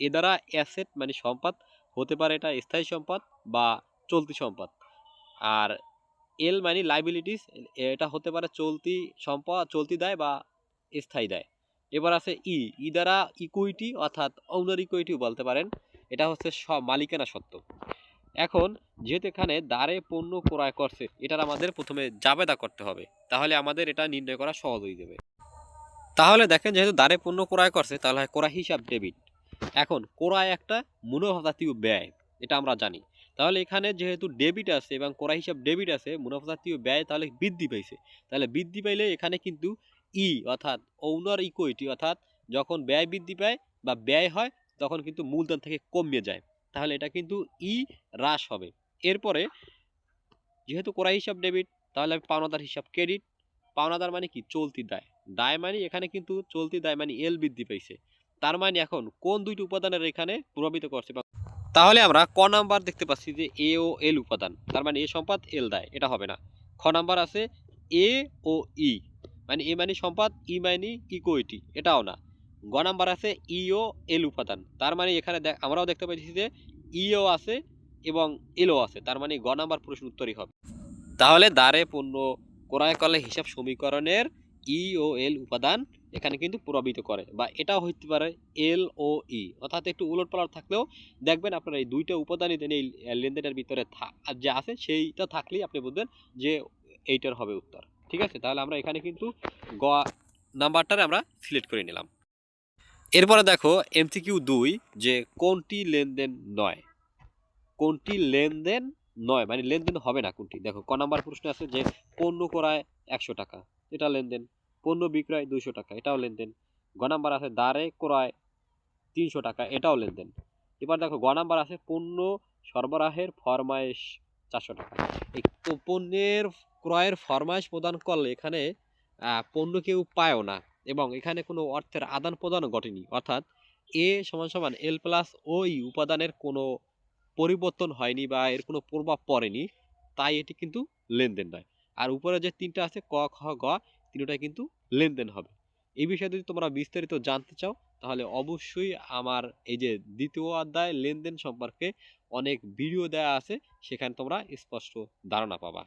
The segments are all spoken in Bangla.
এ দ্বারা অ্যাসেট মানে সম্পদ হতে পারে এটা স্থায়ী সম্পদ বা চলতি সম্পদ। আর এল মানে লাইবিলিটিস এটা হতে পারে চলতি সম্পদ, চলতি দায় বা স্থায়ী দায়। এবার আছে ই ই দ্বারা ইকুইটি অর্থাৎ ওনার ইকুইটিও বলতে পারেন। এটা হচ্ছে মালিকানা সত্ত্ব। এখন যেহেতু এখানে দ্বারে পণ্য ক্রয় করছে, এটার আমাদের প্রথমে জাবেদা করতে হবে। তাহলে আমাদের এটা নির্ণয় করা সহজ হয়ে যাবে। তাহলে দেখেন যেহেতু দ্বারে পণ্য ক্রয় করছে, তাহলে ক্রয় হিসাব ডেবিট এখন ক্রয় একটা মুনাফাজাতীয় ব্যয়, এটা আমরা জানি। তাহলে এখানে যেহেতু ডেবিট আছে এবং ক্রয় হিসাব ডেবিট আছে, মুনাফাজাতীয় ব্যয় তাহলে বৃদ্ধি পাইছে। তাহলে বৃদ্ধি পাইলে এখানে কিন্তু ই অর্থাৎ ওনার ইকুইটি অর্থাৎ যখন ব্যয় বৃদ্ধি পায় বা ব্যয় হয়, তখন কিন্তু মূলধন থেকে কমে যায়। তাহলে এটা কিন্তু ই হ্রাস হবে। এরপরে যেহেতু ক্রয় হিসাব ডেবিট তাহলে পাওনাদার হিসাব ক্রেডিট পাওনাদার মানে কি? চলতি দায়। দায় মানে এখানে কিন্তু চলতি দায় মানে এল বৃদ্ধি পাইছে। তার মানে এখন কোন দুইটি উপাদানের এখানে প্রভাবিত করছে তাহলে আমরা ক নাম্বার দেখতে পাচ্ছি যে এ ও এল উপাদান। তার মানে এ সম্পদ এল দেয়, এটা হবে না। খ নাম্বার আছে এ ও ই মানে এ মানে সম্পদ ই মানে ইকুইটি এটাও না। গ নাম্বার আছে ই ও এল উপাদান। তার মানে এখানে দেখ- আমরাও দেখতে পাচ্ছি যে ইও আছে এবং এলও আছে। তার মানে গ নাম্বার প্রশ্ন উত্তরই হবে। তাহলে দ্বারে পণ্য ক্রয় করলে হিসাব সমীকরণের ই ও এল উপাদান এখানে কিন্তু প্রভাবিত করে বা এটাও হইতে পারে এল ও ই অর্থাৎ একটু উলট পালট থাকলেও দেখবেন আপনার এই দুইটা উপাদানই দেন এই লেনদেনের ভিতরে যে আছে সেইটা থাকলেই আপনি বুঝবেন যে এইটার হবে উত্তর। ঠিক আছে? তাহলে আমরা এখানে কিন্তু গ নাম্বারটারে আমরা সিলেক্ট করে নিলাম। এরপরে দেখো এমসিকিউ দুই যে কোনটি লেনদেন নয়। কোনটি লেনদেন নয়? মানে লেনদেন হবে না কোনটি? দেখো, ক নাম্বার প্রশ্ন আছে যে পণ্য করায় একশো টাকা। এটা লেনদেন। পণ্য বিক্রয় দুইশো টাকা, এটাও লেনদেন। গ নাম্বার আছে দাঁড়ে ক্রয় তিনশো টাকা, এটাও লেনদেন। এবার দেখো, গ নাম্বার আছে পণ্য সরবরাহের ফরমাইশ চারশো টাকা। এই প- পণ্যের ক্রয়ের ফরমাইশ প্রদান করলে এখানে পণ্য কেউ পায়ও না এবং এখানে কোনো অর্থের আদান প্রদানও ঘটেনি। অর্থাৎ এ সমান সমান এল প্লাস ওই উপাদানের কোনো পরিবর্তন হয়নি বা এর কোনো প্রভাব পড়েনি, তাই এটি কিন্তু লেনদেন নয়। আর উপরে যে তিনটা আছে ক, খ, গ, তিনটাই কিন্তু লেনদেন হবে। এই বিষয়ে যদি তোমরা বিস্তারিত জানতে চাও, তাহলে অবশ্যই আমার এই যে দ্বিতীয় অধ্যায় লেনদেন সম্পর্কে অনেক ভিডিও দেওয়া আছে, সেখানে তোমরা স্পষ্ট ধারণা পাবা।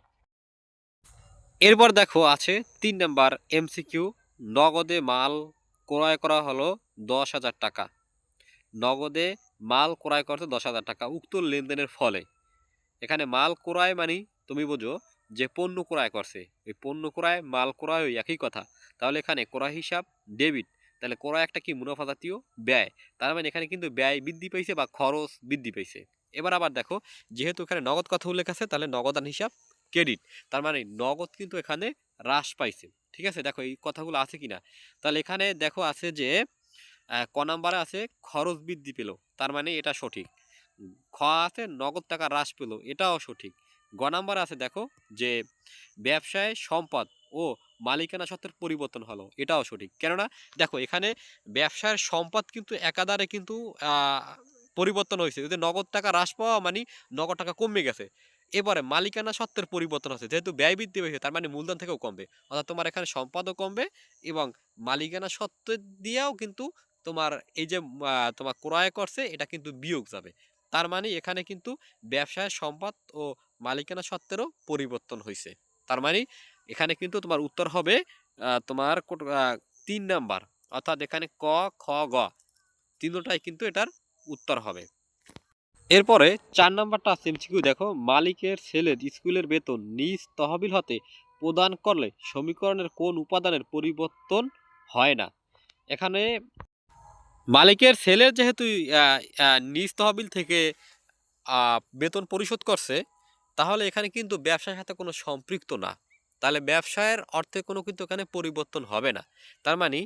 এরপর দেখো আছে তিন নাম্বার এমসিকিউ নগদে মাল ক্রয় করা হলো দশ হাজার টাকা। নগদে মাল ক্রয় করতে দশ হাজার টাকা, উক্ত লেনদেনের ফলে। এখানে মাল ক্রয় মানে তুমি বোঝো যে পণ্য ক্রয় করছে, ওই পণ্য ক্রয়, মাল ক্রয় ওই একই কথা। তাহলে এখানে ক্রয় হিসাব, ডেবিট, তাহলে ক্রয় একটা কি মুনাফা জাতীয়? ব্যয়। তার মানে এখানে কিন্তু ব্যয় বৃদ্ধি পাইছে বা খরচ বৃদ্ধি পাইছে। এবার আবার দেখো, যেহেতু এখানে নগদ কথা উল্লেখ আছে, তাহলে নগদান হিসাব, ক্রেডিট। তার মানে নগদ কিন্তু এখানে হ্রাস পাইছে। ঠিক আছে? দেখো এই কথাগুলো আছে কি না তাহলে এখানে দেখো আছে যে ক নাম্বারে আছে, খরচ বৃদ্ধি পেল। তার মানে এটা সঠিক। খ আছে, নগদ টাকা হ্রাস পেল। এটাও সঠিক। গ নাম্বার আছে দেখো যে ব্যবসায় সম্পদ ও মালিকানা সত্ত্বের পরিবর্তন হলো, এটাও সঠিক। কেননা দেখো এখানে ব্যবসার সম্পদ কিন্তু একাধারে কিন্তু পরিবর্তন হয়েছে। যদি নগদ টাকা হ্রাস পাওয়া মানে নগদ টাকা কমে গেছে। এবারে মালিকানা সত্ত্বের পরিবর্তন হচ্ছে। যেহেতু ব্যয় বৃদ্ধি হয়েছে তার মানে মূলধন থেকেও কমবে। অর্থাৎ তোমার এখানে সম্পদও কমবে এবং মালিকানা সত্ত্বের দিয়েও কিন্তু তোমার এই যে তোমার ক্রয় করছে, এটা কিন্তু বিয়োগ যাবে। তার মানে এখানে কিন্তু ব্যবসায় সম্পদ ও মালিকানা সত্ত্বেরও পরিবর্তন হয়েছে তার মানে এখানে কিন্তু তোমার উত্তর হবে তোমার তিন নাম্বার। অর্থাৎ এখানে ক, খ, গ তিনটাই কিন্তু এটার উত্তর হবে। এরপরে চার নাম্বারটা আছে দেখো, মালিকের ছেলের স্কুলের বেতন নিজ তহবিল হতে প্রদান করলে সমীকরণের কোন উপাদানের পরিবর্তন হয় না। এখানে মালিকের ছেলের যেহেতু নিজ তহবিল থেকে বেতন পরিশোধ করছে তাহলে এখানে কিন্তু ব্যবসার সাথে কোনো সম্পৃক্ত না। তাহলে ব্যবসায়ের অর্থে কোনো কিন্তু এখানে পরিবর্তন হবে না। তার মানে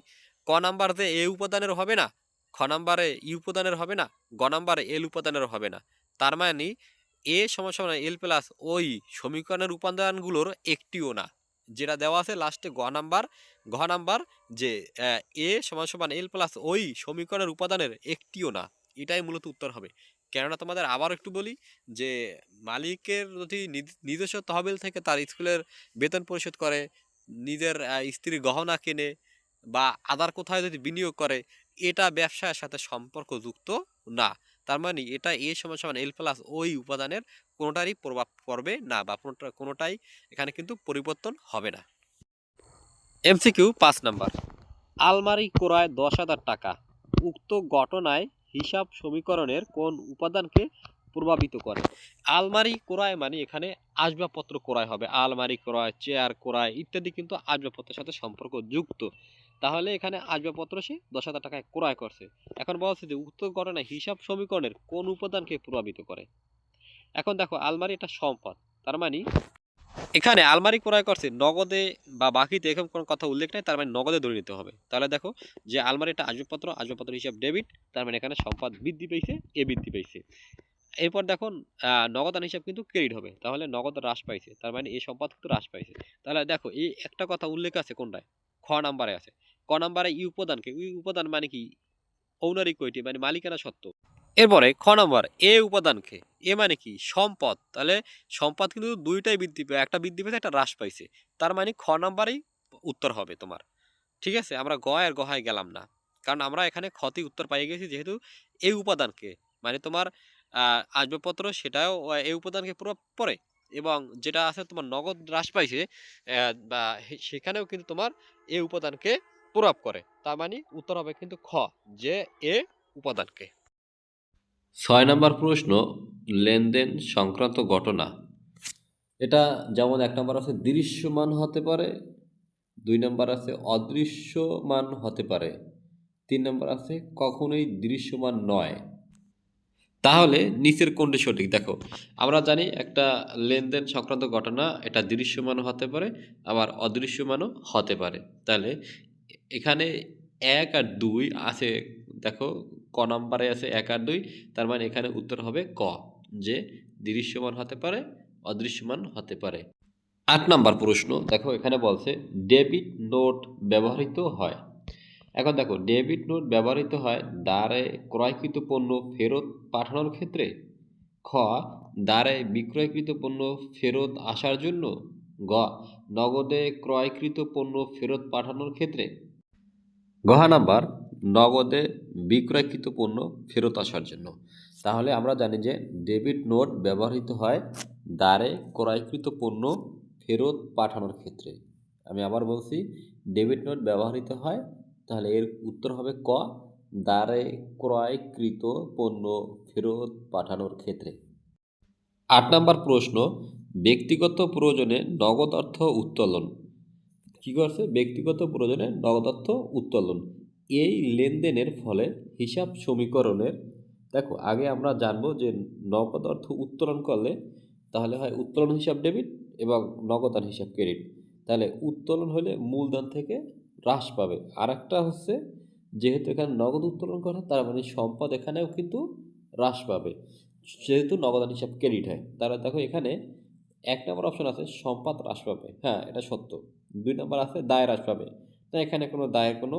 ক নাম্বার এ উপাদানের হবে না, খ নাম্বারে ই উপাদানের হবে না, গ নাম্বারে এল উপাদানের হবে না। তার মানে এ সমান সমান এল প্লাস ওই সমীকরণের উপাদানগুলোর একটিও না। যেটা দেওয়া আছে লাস্টে গ নাম্বার, ঘ নাম্বার যে এ সমান সমান এল প্লাস ওই সমীকরণের উপাদানের একটিও না। এটাই মূলত উত্তর হবে। কেননা তোমাদের আবার একটু বলি যে, মালিকের যদি নিজ- নিজস্ব তহবিল থেকে, তার স্কুলের বেতন পরিশোধ করে, নিজের স্ত্রীর গহনা কেনে বা আদার কোথায় যদি বিনিয়োগ করে, এটা ব্যবসার সাথে সম্পর্কযুক্ত না। তার মানে এটা এ সমান সমান এল প্লাস ওই উপাদানের কোনোটারই প্রভাব পড়বে না বা কোনোটা, কোনোটাই এখানে কিন্তু পরিবর্তন হবে না। এমসিকিউ পাঁচ নাম্বার। আলমারি ক্রয় দশ হাজার টাকা। উক্ত ঘটনায় হিসাব সমীকরণের কোন উপাদানকে প্রভাবিত করে? আলমারি ক্রয় মানে এখানে আসবাবপত্র ক্রয় হবে। আলমারি ক্রয়, চেয়ার ক্রয় ইত্যাদি কিন্তু আসবাবপত্রের সাথে সম্পর্ক যুক্ত। তাহলে এখানে আসবাবপত্র সে দশ হাজার টাকায় ক্রয় করছে। এখন বলছে যে উক্ত ঘটনায় হিসাব সমীকরণের কোন উপাদানকে প্রভাবিত করে? এখন দেখো, আলমারি একটা সম্পদ। তার মানে এখানে আলমারি ক্রয় করছে, নগদে বা বাকিতে এরকম কোনো কথা উল্লেখ নেই, তার মানে নগদে ধরে নিতে হবে। তাহলে দেখো যে আলমারিটা আসবাবপত্র আসবাবপত্র হিসাব ডেবিট, তার মানে এখানে সম্পদ বৃদ্ধি পেয়েছে, এ বৃদ্ধি পেয়েছে। এরপর দেখো নগদান হিসাব কিন্তু ক্রেডিট হবে, তাহলে নগদ হ্রাস পাইছে, তার মানে এই সম্পদ কিন্তু হ্রাস পাইছে। তাহলে দেখো, এই একটা কথা উল্লেখ আছে কোনটায়? খ নাম্বারে আছে। ক নাম্বারে ই উপাদানকে ই উপাদান মানে কি? ঔনারিক কয়টি মানে মালিকানা সত্ত্ব এরপরে খ নম্বর, এ উপাদানকে এ মানে কি? সম্পদ। তাহলে সম্পদ কিন্তু দুইটাই বৃদ্ধি পেয়ে। একটা বৃদ্ধি পেয়েছে, একটা হ্রাস পাইছে। তার মানে খ নাম্বারেই উত্তর হবে তোমার। ঠিক আছে? আমরা গ আর গহায় গেলাম না। কারণ আমরা এখানে ক্ষতি উত্তর পাই গেছি যেহেতু এই উপাদানকে মানে তোমার আসবাবপত্র সেটাও এই উপাদানকে প্রভাব পড়ে। এবং যেটা আছে তোমার নগদ হ্রাস পাইছে বা সেখানেও কিন্তু তোমার এই উপাদানকে প্রভাব করে। তার মানে উত্তর হবে কিন্তু খ, যে এ উপাদানকে ছয় নম্বর প্রশ্ন, লেনদেন সংক্রান্ত ঘটনা। এটা যেমন এক নম্বর আছে, দৃশ্যমান হতে পারে, দুই নম্বর আছে, অদৃশ্যমান হতে পারে, তিন নম্বর আছে, কখনোই দৃশ্যমান নয়। তাহলে নিচের কোনটি সঠিক? দেখো, আমরা জানি একটা লেনদেন সংক্রান্ত ঘটনা, এটা দৃশ্যমান হতে পারে, আবার অদৃশ্যমানও হতে পারে। তাহলে এখানে এক আর দুই আছে দেখো, ক নাম্বারে আছে এক আর দুই, তার মানে এখানে উত্তর হবে ক, যে দৃশ্যমান হতে পারে, অদৃশ্যমান হতে পারে। আট নাম্বার প্রশ্ন, দেখো এখানে বলছে, ডেবিট নোট ব্যবহৃত হয়। এখন দেখো, ডেবিট নোট ব্যবহৃত হয় দ্বারে ক্রয়কৃত পণ্য ফেরত পাঠানোর ক্ষেত্রে? খ, দ্বারে বিক্রয়কৃত পণ্য ফেরত আসার জন্য? গ, নগদে ক্রয়কৃত পণ্য ফেরত পাঠানোর ক্ষেত্রে? গহা নাম্বার নগদে বিক্রয়কৃত পণ্য ফেরত আসার জন্য। তাহলে আমরা জানি যে ডেবিট নোট ব্যবহৃত হয় দ্বারে ক্রয়কৃত পণ্য ফেরত পাঠানোর ক্ষেত্রে। আমি আবার বলছি, ডেবিট নোট ব্যবহৃত হয়, তাহলে এর উত্তর হবে ক, দ্বারে ক্রয়কৃত পণ্য ফেরত পাঠানোর ক্ষেত্রে। আট নম্বর প্রশ্ন, ব্যক্তিগত প্রয়োজনে নগদ অর্থ উত্তোলন। কী করছে? ব্যক্তিগত প্রয়োজনে নগদ অর্থ উত্তোলন। এই লেনদেনের ফলে হিসাব সমীকরণের, দেখো, আগে আমরা জানব যে নগদ অর্থ উত্তোলন করলে তাহলে হয় উত্তোলন হিসাব ডেবিট এবং নগদান হিসাব ক্রেডিট। তাহলে উত্তোলন হলে মূলধন থেকে হ্রাস পাবে। আর একটা হচ্ছে, যেহেতু এখানে নগদ উত্তোলন করা, তার মানে সম্পদ এখানেও কিন্তু হ্রাস পাবে। যেহেতু নগদান হিসাব ক্রেডিট হয়, তাহলে দেখো এখানে এক নম্বর অপশন আছে, সম্পদ হ্রাস পাবে। হ্যাঁ এটা সত্য। দুই নম্বর আছে, দায় হ্রাস পাবে। তো এখানে কোনো দায়ের কোনো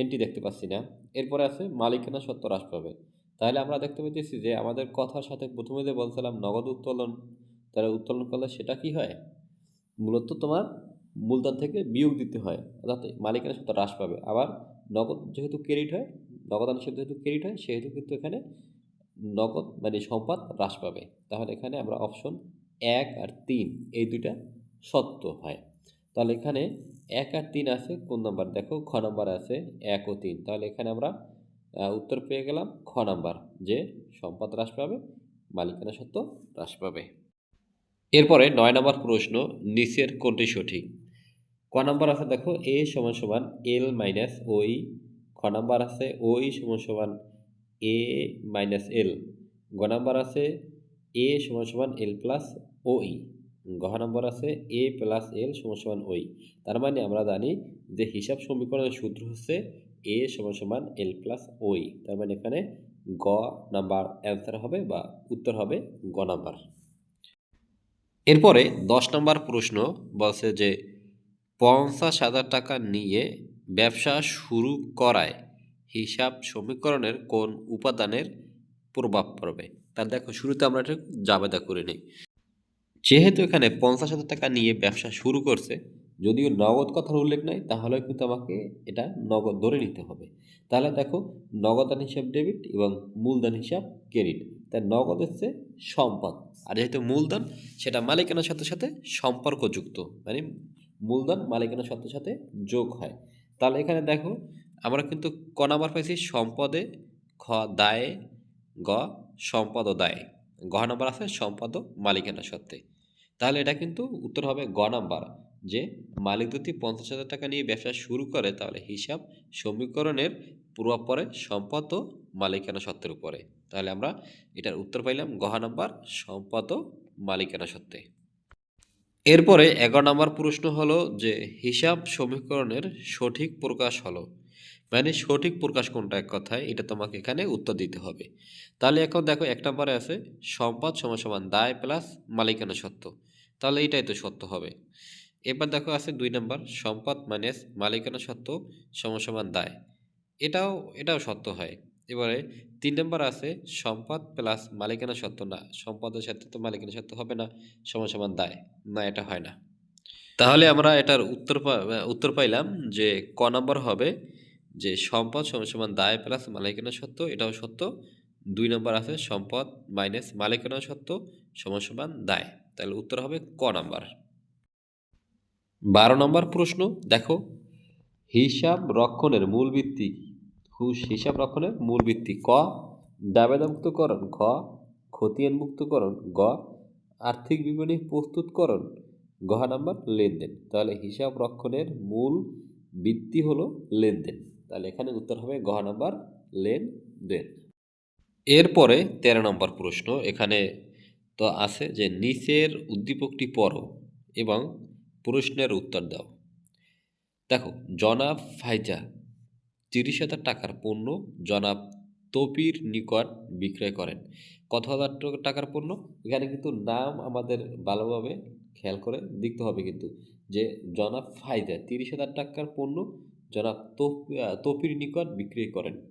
এন্ট্রি দেখতে পাচ্ছি না। এরপরে আছে, মালিকানা সত্ত্ব হ্রাস পাবে তাহলে আমরা দেখতে পাচ্ছি যে আমাদের কথার সাথে প্রথমে যে বলছিলাম নগদ উত্তোলন তারা উত্তোলন করলে সেটা কি হয়? মূলত তোমার মূলধন থেকে বিয়োগ দিতে হয়, অর্থাৎ মালিকানা সত্ত্ব হ্রাস পাবে আবার নগদ যেহেতু ক্রেডিট হয় হিসেবে যেহেতু ক্রেডিট হয়, সেহেতু কিন্তু এখানে নগদ মানে সম্পদ হ্রাস পাবে। তাহলে এখানে আমরা অপশন এক আর তিন, এই দুইটা সত্য হয়। তাহলে এখানে এক আর তিন আছে, কোন নাম্বার? দেখো, খ নাম্বার আছে, এক ও তিন। তাহলে এখানে আমরা উত্তর পেয়ে গেলাম খ নাম্বার, যে সম্পদ হ্রাস পাবে, মালিকানা সত্ত্ব হ্রাস পাবে। এরপরে নয় নম্বর প্রশ্ন, নিচের কোনটি সঠিক? ক নাম্বার আছে, দেখো, এ সমান সমান এল মাইনাস ওই, খ নাম্বার আছে, ওই সমান সমান এ মাইনাস এল, গ নাম্বার আছে, এ সমান সমান এল প্লাস ওই। গহ নম্বর আছে এ প্লাস এল সমান ওই তার মানে আমরা জানি যে হিসাব সমীকরণের সূত্র হচ্ছে এ সমান সমান এল প্লাস ওই তার মানে এখানে গ নাম্বার অ্যান্সার হবে বা উত্তর হবে গ নাম্বার। এরপরে দশ নম্বর প্রশ্ন বলছে যে পঞ্চাশ হাজার টাকা নিয়ে ব্যবসা শুরু করায় হিসাব সমীকরণের কোন উপাদানের প্রভাব পড়বে? তাহলে দেখো, শুরুতে আমরা একটু জাবেদা করে নিই। যেহেতু এখানে পঞ্চাশ হাজার টাকা নিয়ে ব্যবসা শুরু করছে, যদিও নগদ কথার উল্লেখ নাই তাহলে কিন্তু আমাকে এটা নগদ ধরে নিতে হবে। তাহলে দেখো, নগদান হিসাব ডেবিট এবং মূলধন হিসাব ক্রেডিট তাই নগদ হচ্ছে সম্পদ, আর যেহেতু মূলধন সেটা মালিকানার সাথে সাথে সম্পর্কযুক্ত মানে মূলধন মালিকানার সাথে সাথে যোগ হয়। তাহলে এখানে দেখো, আমরা কিন্তু ক নাম্বার পাইছি সম্পদে, খ দায়ে, গ সম্পদ দায়ে। গ নাম্বার আছে সম্পদ মালিকানা সত্ত্বে তাহলে এটা কিন্তু উত্তর হবে গ নাম্বার, যে মালিক যদি পঞ্চাশ হাজার টাকা নিয়ে ব্যবসা শুরু করে, তাহলে হিসাব সমীকরণের প্রভাব পড়ে সম্পদ ও মালিকানা সত্ত্বের উপরে। তাহলে আমরা এটার উত্তর পাইলাম গহা নাম্বার, সম্পদ ও মালিকানা সত্ত্বে। এরপরে এগারো নম্বর প্রশ্ন হলো যে হিসাব সমীকরণের সঠিক প্রকাশ হলো। মানে সঠিক প্রকাশ কোনটা এক কথায়, এটা তোমাকে এখানে উত্তর দিতে হবে। তাহলে এখন দেখো এক নম্বরে আছে, সম্পদ সমান দায় প্লাস মালিকানা সত্ত্ব। তাহলে এটাই তো সত্য হবে। এবার দেখো আছে দুই নম্বর, সম্পদ মাইনাস মালিকানা সত্ত্ব সমান সমান দায়। এটাও এটাও সত্য হয়। এবারে তিন নম্বর আছে, সম্পদ প্লাস মালিকানা সত্ত্ব না, সম্পদের সাথে তো মালিকানা সত্ত্ব হবে না, সমান সমান দায়। না, এটা হয় না। তাহলে আমরা এটার উত্তর উত্তর পাইলাম যে ক নম্বর হবে যে সম্পদ সমান সমান দায় প্লাস মালিকানা সত্ত্ব এটাও সত্য। দুই নম্বর আছে সম্পদ মাইনাস মালিকানা সত্ত্ব সমান সমান দায়। তাহলে উত্তর হবে ক নাম্বার। বারো নম্বর প্রশ্ন, দেখো, হিসাব রক্ষণের মূল ভিত্তি হিসাব রক্ষণের মূল ভিত্তি, ক, দাবেদামুক্তকরণ খ খতিয়ান মুক্তকরণ গ, আর্থিক বিবরণী প্রস্তুতকরণ গহা নাম্বার লেনদেন। তাহলে হিসাব রক্ষণের মূল ভিত্তি হলো লেনদেন। তাহলে এখানে উত্তর হবে গহা নাম্বার লেনদেন। এরপরে তেরো নম্বর প্রশ্ন এখানে তো আছে যে নিচের উদ্দীপকটি পড়ো এবং প্রশ্নের উত্তর দাও। দেখো, জনাব ফাইজা, তিরিশ হাজার টাকার পণ্য জনাব তপির নিকট বিক্রয় করেন। কত হাজার টাকার পণ্য? এখানে কিন্তু নাম আমাদের ভালোভাবে খেয়াল করে দেখতে হবে কিন্তু যে জনাব ফাইজা তিরিশ হাজার টাকার পণ্য জনাব তপ- তপির নিকট বিক্রয় করেন।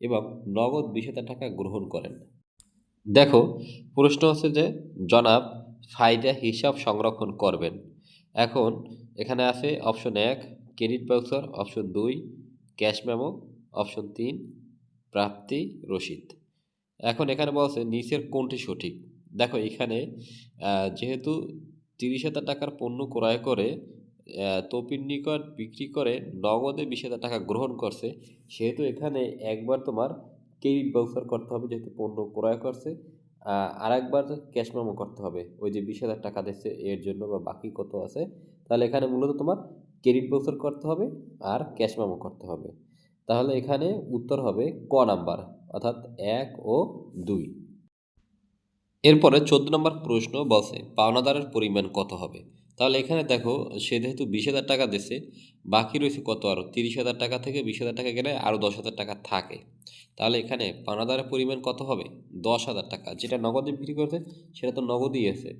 এবং নগদ বিশ হাজার টাকা গ্রহণ করেন। দেখো, প্রশ্ন হচ্ছে যে, জনাব ফাইদা হিসাব সংরক্ষণ করবেন। এখন এখানে আছে অপশন এক, ক্রেডিট বাউচার অপশন দুই, ক্যাশ মেমো, অপশন তিন, প্রাপ্তি রসিদ। এখন এখানে বলছে নিচের কোনটি সঠিক? দেখো, এখানে যেহেতু তিরিশ হাজার টাকার পণ্য ক্রয় করে তপির নিকট বিক্রি করে নগদে বিশ হাজার টাকা গ্রহণ করছে। সেহেতু এখানে একবার তোমার ক্রেডিট বাউচার করতে হবে, যেহেতু পণ্য ক্রয় করছে। আর একবার ক্যাশ মেমো করতে হবে। ওই যে বিশ হাজার টাকা দিচ্ছে, এর জন্য বা বাকি কত আছে, তাহলে এখানে মূলত তোমার ক্রেডিট বাউচার করতে হবে আর ক্যাশ মেমো করতে হবে। তাহলে এখানে উত্তর হবে ক নাম্বার, অর্থাৎ এক ও দুই। এরপরে চোদ্দ নম্বর প্রশ্ন বলছে, পাওনাদারের পরিমাণ কত হবে? তাহলে এখানে দেখো, সে যেহেতু বিশ হাজার টাকা দিচ্ছে বাকি রয়েছে কত আরও তিরিশ হাজার টাকা থেকে বিশ হাজার টাকা গেলে আরও দশ হাজার টাকা থাকে। তাহলে এখানে পাওনাদারের পরিমাণ কত হবে? দশ হাজার টাকা। যেটা নগদে বিক্রি করছে, সেটা তো নগদই আছে।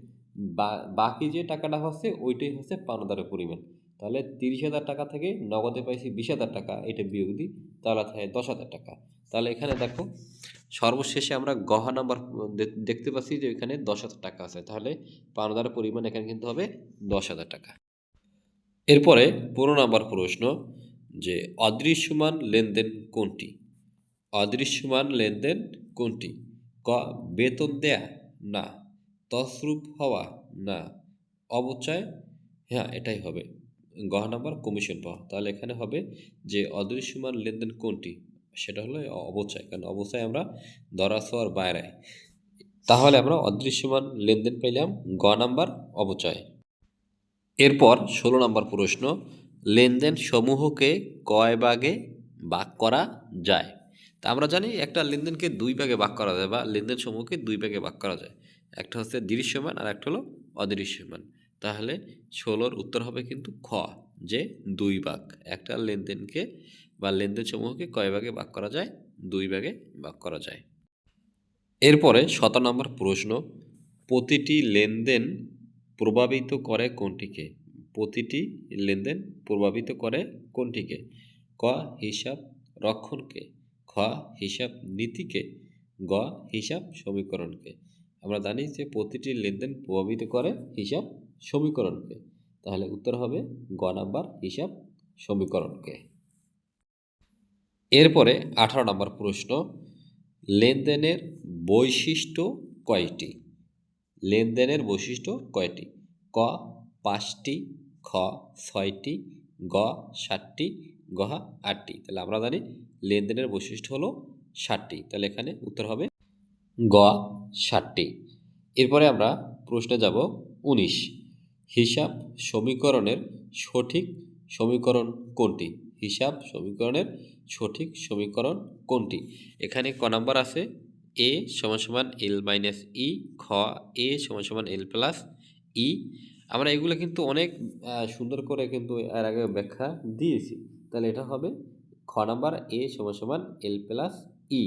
বাকি যে টাকাটা হচ্ছে, ওইটাই হচ্ছে পাওনাদারের পরিমাণ। তাহলে তিরিশ হাজার টাকা থেকে নগদে পাইছি বিশ হাজার টাকা, এটা বিয়োগ দিই, তাহলে থাকে দশ হাজার টাকা। তাহলে এখানে দেখো, সর্বশেষে আমরা গহা নাম্বার দেখতে পাচ্ছি যে এখানে দশ হাজার টাকা আছে। তাহলে পাওনাদারের পরিমাণ এখানে কিন্তু হবে দশ হাজার টাকা। এরপরে পনেরো নাম্বার প্রশ্ন যে অদৃশ্যমান লেনদেন কোনটি? অদৃশ্যমান লেনদেন কোনটি? ক, বেতন দেয়া? না। তসরূপ হওয়া? না। অবচয়? হ্যাঁ এটাই হবে। গহ নাম্বার কমিশন পাওয়া। তাহলে এখানে হবে যে অদৃশ্যমান লেনদেন কোনটি? সেটা হলো অবচয়, কারণ অবচয় আমরা ধরা ছোঁয়ার বাইরে। তাহলে আমরা অদৃশ্যমান লেনদেন পেলাম গ নাম্বার অবচয়। এরপর ষোলো নম্বর প্রশ্ন, লেনদেন সমূহকে কয় ভাগে ভাগ করা যায়? তা আমরা জানি একটা লেনদেনকে দুই ভাগে ভাগ করা যায় বা লেনদেন সমূহকে দুই ভাগে ভাগ করা যায়। একটা হচ্ছে দৃশ্যমান আর একটা হলো অদৃশ্যমান। তাহলে ষোলোর উত্তর হবে কিন্তু খ, যে দুই ভাগ। একটা লেনদেনকে বা লেনদেন সমূহকে কয় ভাগে ভাগ করা যায়? দুই ভাগে ভাগ করা যায়। এরপরে শত নম্বর প্রশ্ন, প্রতিটি লেনদেন প্রভাবিত করে কোনটিকে? প্রতিটি লেনদেন প্রভাবিত করে কোনটিকে? ক, হিসাব রক্ষণকে। খ, হিসাব নীতিকে। গ, হিসাব সমীকরণকে। আমরা জানি যে প্রতিটি লেনদেন প্রভাবিত করে হিসাব সমীকরণকে। তাহলে উত্তর হবে গ নাম্বার হিসাব সমীকরণকে। এরপরে আঠারো নম্বর প্রশ্ন, লেনদেনের বৈশিষ্ট্য কয়টি? লেনদেনের বৈশিষ্ট্য কয়টি? ক, পাঁচটি, খ, ছয়টি, গ, সাতটি গহ আটটি। তাহলে আমরা জানি লেনদেনের বৈশিষ্ট্য হলো ষাটটি তাহলে এখানে উত্তর হবে গ ষাটটি এরপরে আমরা প্রশ্নে যাব উনিশ। হিসাব সমীকরণের সঠিক সমীকরণ কোনটি? হিসাব সমীকরণের সঠিক সমীকরণ কোনটি? এখানে ক নাম্বার আছে, এ সমান সমান এল মাইনাস ই, খ, এ সমান সমান এল প্লাস ই। আমরা এগুলো কিন্তু অনেক সুন্দর করে কিন্তু এর আগে ব্যাখ্যা দিয়েছি। তাহলে এটা হবে খ নাম্বার এ সমান সমান এল প্লাস ই।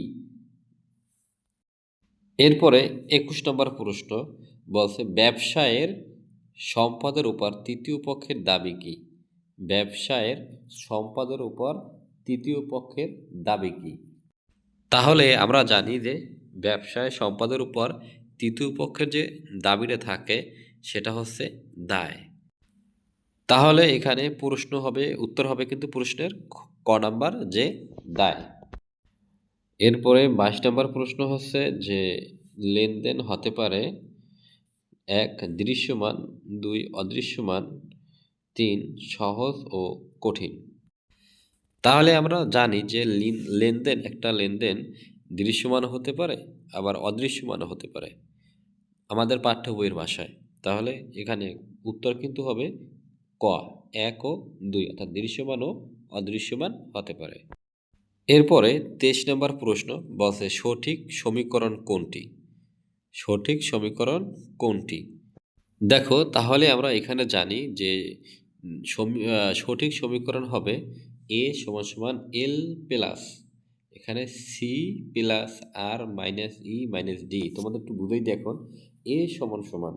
এরপরে একুশ নম্বর প্রশ্ন বলছে, ব্যবসায়ের সম্পদের উপর তৃতীয় পক্ষের দাবি কি? ব্যবসায়ের সম্পদের উপর তৃতীয় পক্ষের দাবি কি? তাহলে আমরা জানি যে ব্যবসায় সম্পদের উপর তৃতীয় পক্ষের যে দাবিটা থাকে, সেটা হচ্ছে দায়। তাহলে এখানে প্রশ্ন হবে, উত্তর হবে কিন্তু প্রশ্নের ক নাম্বার যে দায়। এরপরে বাইশ নম্বর প্রশ্ন হচ্ছে যে লেনদেন হতে পারে এক দৃশ্যমান, দুই অদৃশ্যমান, তিন সহজ ও কঠিন। তাহলে আমরা জানি যে লিন- লেনদেন একটা লেনদেন দৃশ্যমান হতে পারে, আবার অদৃশ্যমান হতে পারে। আমাদের পাঠ্য বইয়ের ভাষায়। তাহলে এখানে উত্তর কিন্তু হবে ক, এক ও দুই, অর্থাৎ দৃশ্যমান ও অদৃশ্যমান হতে পারে। এরপরে তেইশ নম্বর প্রশ্ন বলছে, সঠিক সমীকরণ কোনটি? সঠিক সমীকরণ কোনটি? দেখো, তাহলে আমরা এখানে জানি যে সঠিক সমীকরণ হবে এ সমান সমান এল প্লাস এখানে C plus R minus E minus D তোমাদের একটু বুঝেই দেখুন এ সমান সমান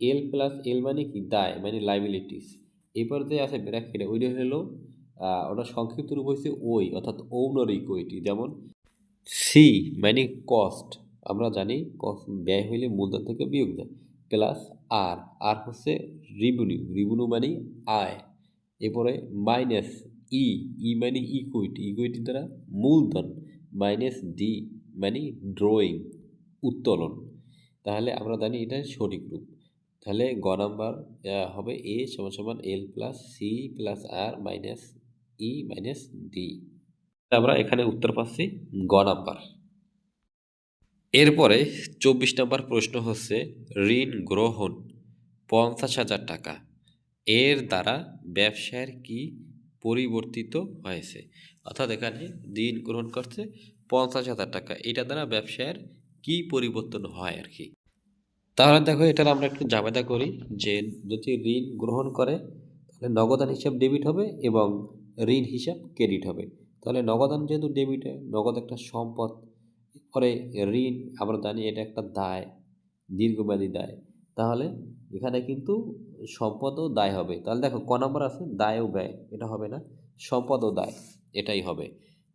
এল প্লাস এল মানে কি? দায় মানে লাইবিলিটিস এরপর যে আছে ব্র্যাকেটে ওইটা হলো ওটা সংক্ষিপ্ত রূপ হচ্ছে ওই অর্থাৎ ঔনরিক ওইটি যেমন সি মানে কস্ট আমরা জানি কস্ট ব্যয় হইলে মূলধন থেকে বিয়োগ দেয় প্লাস আর আর হচ্ছে রিভিনিউ রিভিনিউ মানে আয়। এরপরে মাইনাস ই ই মানে ইকুইটি ইকুইটি দ্বারা মূলধন মাইনাস ডি মানে ড্রয়িং উত্তোলন। তাহলে আমরা জানি এটা সঠিক রূপ। তাহলে গ নাম্বার হবে এ সমান সমান L plus C plus R minus E minus D আমরা এখানে উত্তর পাচ্ছি গ নাম্বার। এরপরে চব্বিশ নম্বর প্রশ্ন হচ্ছে, ঋণ গ্রহণ পঞ্চাশ হাজার টাকা। এর দ্বারা ব্যবসায়ের কি পরিবর্তিত হয়েছে। অর্থাৎ এখানে ঋণ গ্রহণ করছে পঞ্চাশ হাজার টাকা। এটা দ্বারা ব্যবসায়ের কি পরিবর্তন হয় আর কি? তাহলে দেখো এটার আমরা একটু জাবেদা করি যে যদি ঋণ গ্রহণ করে, তাহলে নগদান হিসাব ডেবিট হবে এবং ঋণ হিসাব ক্রেডিট হবে। তাহলে নগদান যেহেতু ডেবিট হয়, নগদ একটা সম্পদ পরে ঋণ, আমরা জানি এটা একটা দায়, দীর্ঘমেয়াদী দায়। তাহলে এখানে কিন্তু সম্পদ ও দায় হবে। তাহলে দেখো, ক নম্বর আছে দায় ও ব্যয়, এটা হবে না। সম্পদ ও দায়, এটাই হবে।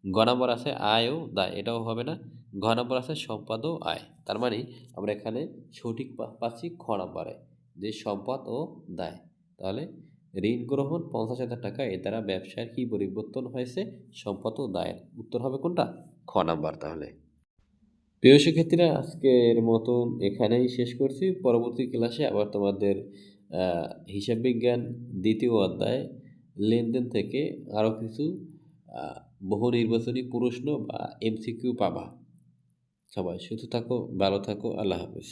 গ নম্বর আছে আয় ও দায়, এটাও হবে না। ঘ নম্বর আছে সম্পদ ও আয়, তার মানে আমরা এখানে সঠিক পাচ্ছি খ নম্বরে, যে সম্পদ ও দায়। তাহলে ঋণ গ্রহণ পঞ্চাশ হাজার টাকা এ দ্বারা ব্যবসার কী পরিবর্তন হয়েছে? সম্পদ ও দায়ের, উত্তর হবে কোনটা? খ নাম্বার তাহলে। প্রিয় শিক্ষার্থীরা, আজকের মতন এখানেই শেষ করছি। পরবর্তী ক্লাসে আবার তোমাদের হিসাব বিজ্ঞান দ্বিতীয় অধ্যায় লেনদেন থেকে আরও কিছু বহু নির্বাচনী প্রশ্ন বা এমসিকিউ পাবা। সবাই সুস্থ থাকো, ভালো থাকো, আল্লাহ হাফেজ।